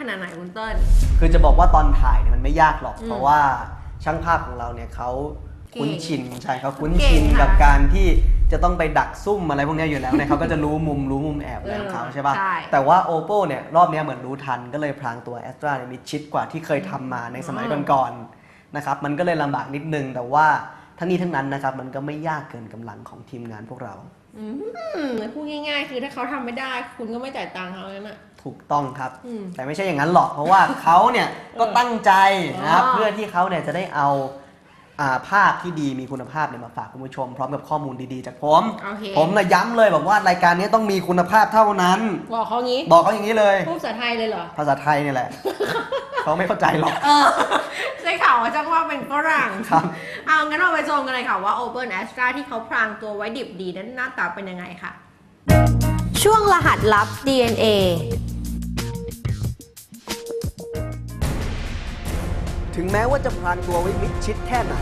ขนาดไหนคุณเติ้ล คือจะบอกว่าตอนถ่ายเนี่ยมันไม่ยากหรอก อืมเพราะว่าช่างภาพของเราเนี่ยเขาคุ้นชินใช่เขาคุ้นเก่งชินค่ะกับการที่จะต้องไปดักซุ่มอะไรพวกเนี้ยอยู่แล้วเนี่ยเขาก็จะรู้มุมรู้มุมแอบอะไรของเขาเออใช่ป่ะใช่ แต่ว่า Oppo เนี่ยรอบเนี้ยเหมือนรู้ทันก็เลยพรางตัว a s t r a เนี่ยมิดชิดกว่าที่เคยทำมาในสมัยก่อนๆนะครับมันก็เลยลำบากนิดนึงแต่ว่าทั้งนี้ทั้งนั้นนะครับมันก็ไม่ยากเกินกำลังของทีมงานพวกเรา อืมพูดง่ายๆ คือถ้าเขาทำไม่ได้ คุณก็ไม่จ่ายตังค์เขาแล้วน่ะ ถูกต้องครับ อืมแต่ไม่ใช่อย่างนั้นหรอกเพราะว่า เขาเนี่ยก็ตั้งใจนะครับอ๋อ เพื่อที่เขาเนี่ยจะได้เอาอ่าภาพที่ดีมีคุณภาพเนี่ยมาฝากคุณผู้ชม พร้อมกับข้อมูลดีๆ จากผม โอเคผมนะย้ำเลยบอกว่ารายการนี้ต้องมีคุณภาพเท่านั้น บอกเขางี้บอกเขาอย่างนี้เลย พูดภาษาไทยเลยเหรอ ภาษาไทยเนี่ยแหละ เขาไม่เข้าใจหรอก เออ ได้ข่าวว่าจังว่าเป็นฝรั่งครับ เอางั้นเราไปชมกันเลยค่ะว่า Open Astra ที่เขาพรางตัวไว้ดิบดีนั้นหน้าตาเป็นยังไงค่ะ ช่วงรหัสลับ DNA ถึงแม้ว่าจะพรางตัวไว้มิดชิดแค่ไหน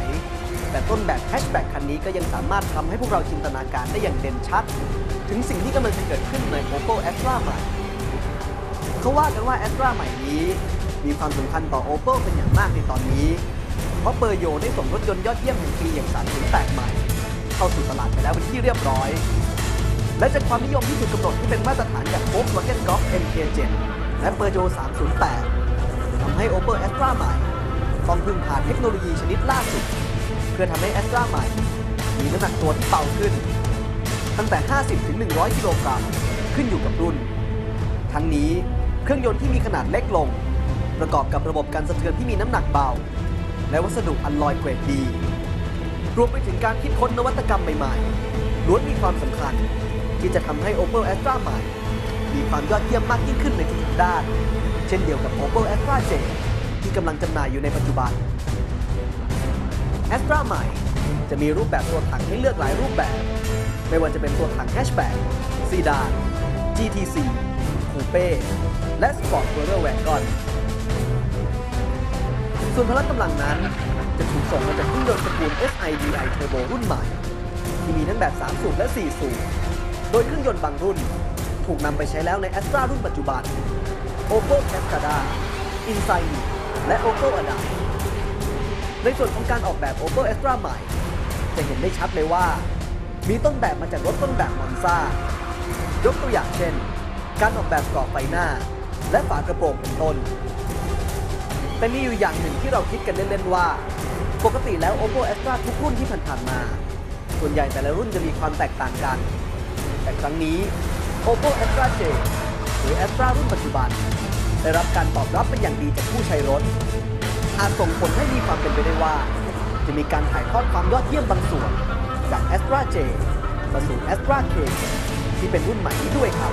แต่ต้นแบบแฮชแบ็กคันนี้ก็ยังสามารถทำให้พวกเราจินตนาการได้อย่างเด่นชัด ถึงสิ่งที่กำลังจะเกิดขึ้นใน Oppo Astra ใหม่เขาว่ากันว่า Astra ใหม่นี้ มีความสำคัญต่อ Oppo เป็นอย่างมากในตอนนี้ เพราะเปอร์โยได้ส่งรถยนต์ยอดเยี่ยมแห่งปีอย่าง308ใหม่ เข้าสู่ตลาดไปแล้วเป็นที่เรียบร้อย และจากความนิยมที่ถูกกำหนดที่เป็นมาตรฐานจาก Volkswagen Golf MK7 และ Peugeot 308ทำให้ Oppo Astra ใหม่ต้องพึ่งพาเทคโนโลยีชนิดล่าสุด เพื่อทำให้ Astra ใหม่ มีน้ำหนักตัวที่เบาขึ้น ตั้งแต่ 50ถึง100 กิโลกรัมขึ้นอยู่กับรุ่น ทั้งนี้เครื่องยนต์ที่มีขนาดเล็กลง ประกอบกับระบบการสะเทือนที่มีน้ำหนักเบา และวัสดุอัลลอยเกรดดี รวมไปถึงการคิดค้นนวัตกรรมใหม่ๆ ล้วนมีความสำคัญที่จะทำให้ Oppo Astra ใหม่ มีความยอดเยี่ยมมากยิ่งขึ้นในทุกด้าน เช่นเดียวกับ Oppo Astra J ที่กำลังจำหน่ายอยู่ในปัจจุบัน Astra ใหม่ จะมีรูปแบบตัวถังให้เลือกหลายรูปแบบ ไม่ว่าจะเป็นตัวถังแฮชแบ็กซีดาน GTC คูเป้และ Sport t o u r e r Wagon ส่วนพละกำลังนั้น จะถูกส่งมาจากเครื่องยนต์ตระกูล SIDI Turbo รุ่นใหม่ ที่มีทั้งแบบ 3 สูบและ 4 สูบ โดยเครื่องยนต์บางรุ่น ถูกนำไปใช้แล้วใน Astra รุ่นปัจจุบัน Oppo Cascada Insight และ Oppo Ada ในส่วนของการออกแบบ Oppo Astra ใหม่ จะเห็นได้ชัดเลยว่า มีต้นแบบมาจากรถต้นแบบมอนซ่ายกตัวอย่างเช่น การออกแบบกรอบไฟหน้า และฝากระโปรงเป็นต้น แต่มีอยู่อย่างหนึ่งที่เราคิดกันเล่นๆว่า ปกติแล้ว Oppo Astra ทุกรุ่นที่ผ่านๆมา ส่วนใหญ่แต่ละรุ่นจะมีความแตกต่างกัน แต่ครั้งนี้ Oppo Astra J หรือ Astra รุ่นปัจจุบัน ได้รับการตอบรับเป็นอย่างดีจากผู้ใช้รถ อาจส่งผลให้มีความเป็นไปได้ว่า จะมีการถ่ายทอดความยอดเยี่ยมบางส่วน จาก Astra J มาสู่ Astra K ที่เป็นรุ่นใหม่นี้ด้วยครับ